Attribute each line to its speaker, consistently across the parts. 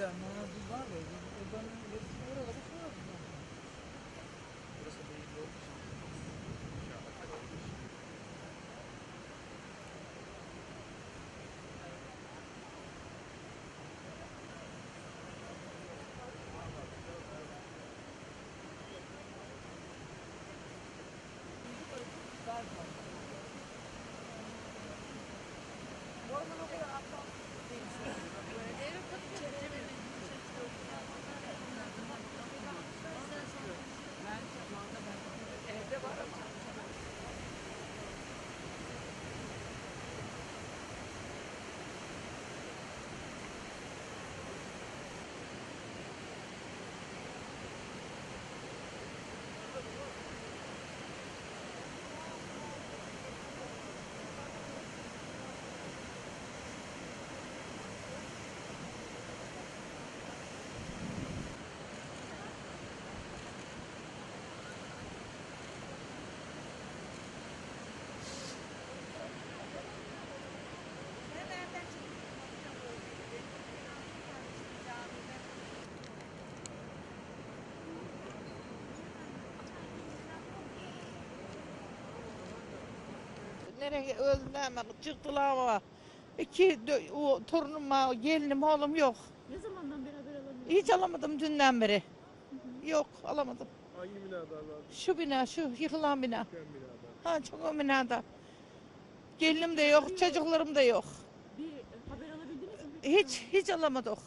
Speaker 1: ya, bana bir var ya, o bana resim Nereye öldü hemen çıktılar ama iki o, torunum gelinim oğlum yok.
Speaker 2: Ne zamandan beri haber?
Speaker 1: Hiç alamadım dünden beri. Yok alamadım.
Speaker 3: Hangi binalardan?
Speaker 1: Şu bina şu yıkılan bina.
Speaker 3: Ken binadan.
Speaker 1: Ha çok o binada. Gelinim de yok çocuklarım da yok.
Speaker 2: Bir haber alabildiniz mi?
Speaker 1: Hiç hiç alamadık.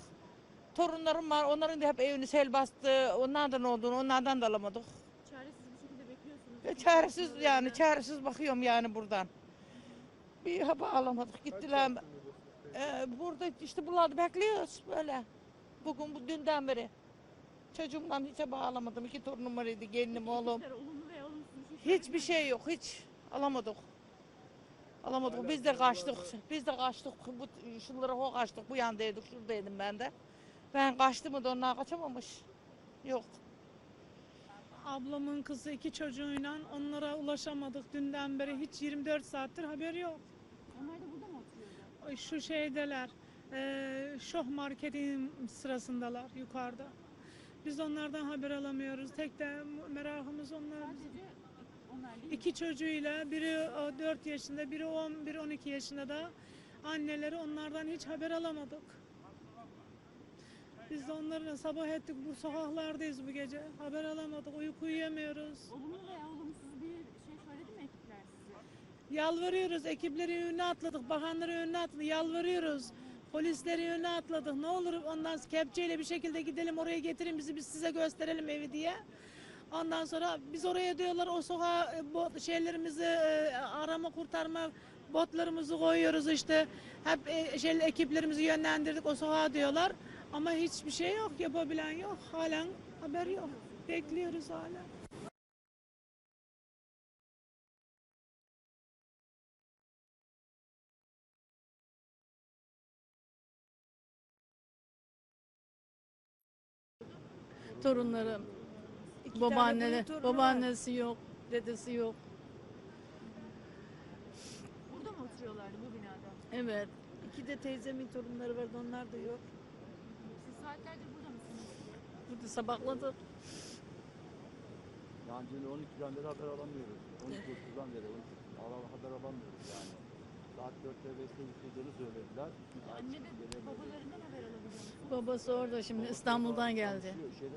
Speaker 1: Torunlarım var onların da hep evini sel bastı. Onlardan olduğunu onlardan da alamadık.
Speaker 2: Çaresiz bir şekilde bekliyorsunuz.
Speaker 1: E, Çaresiz yani çaresiz bakıyorum yani buradan. Bir haber alamadık gittiler. Ee, burada işte buralarda bekliyoruz böyle. Bugün bu dünden beri. Çocuğumdan hiç bağlamadım. İki torunum var idi, gelinim oğlum.
Speaker 2: Şey
Speaker 1: Hiçbir şey yok, hiç alamadık. Alamadık. Biz de kaçtık. Biz de kaçtık. Bu şunlara o kaçtık. Bu yandaydık, şuradaydım ben de. Ben kaçtım da onlar kaçamamış. Yok.
Speaker 4: Ablamın kızı iki çocuğuyla onlara ulaşamadık dünden beri hiç 24 saattir haberi yok.
Speaker 2: Onlar da burada mı oturuyorlar?
Speaker 4: Şu şeydeler, eee Şoh Market'in sırasındalar yukarıda. Biz onlardan haber alamıyoruz. Tek de merakımız onlar.
Speaker 2: Sadece onlar değil mi?
Speaker 4: İki çocuğuyla biri 4 yaşında, biri 10, biri 12 yaşında da anneleri onlardan hiç haber alamadık. Biz de onlarla sabah ettik bu sokaklardayız bu gece. Haber alamadık, uyku uyuyamıyoruz.
Speaker 2: Olumlu veya olumsuz bir şey söyledi mi ekipler size?
Speaker 4: Yalvarıyoruz, ekipleri önüne atladık, bakanları önüne atladık, yalvarıyoruz. Polisleri önüne atladık. Ne olur ondan kepçeyle bir şekilde gidelim oraya getirin bizi biz size gösterelim evi diye. Ondan sonra biz oraya diyorlar o sokağa e, bot, şeylerimizi e, arama kurtarma botlarımızı koyuyoruz işte. Hep şey, ekiplerimizi yönlendirdik o sokağa diyorlar. Ama hiçbir şey yok, yapabilen yok. Halen haber yok. Bekliyoruz hala.
Speaker 5: torunlarım.
Speaker 1: İki
Speaker 5: Babaanne,
Speaker 1: torunu var.
Speaker 5: babaannesi yok, dedesi yok.
Speaker 2: Burada mı oturuyorlardı bu binada?
Speaker 5: Evet.
Speaker 1: İki de teyzemin torunları vardı, onlar da yok.
Speaker 2: Saatlerdir burada mısınız?
Speaker 5: Burada sabahladık.
Speaker 6: Yani dün 12'den beri haber alamıyoruz. 12.30'dan beri 12, ara- haber alamıyoruz yani. Saat 4'te 5'te gideceğini söylediler.
Speaker 2: Anne ve babalarından haber alabiliyor musunuz?
Speaker 5: Babası orada şimdi İstanbul'dan geldi.
Speaker 6: Şeyde.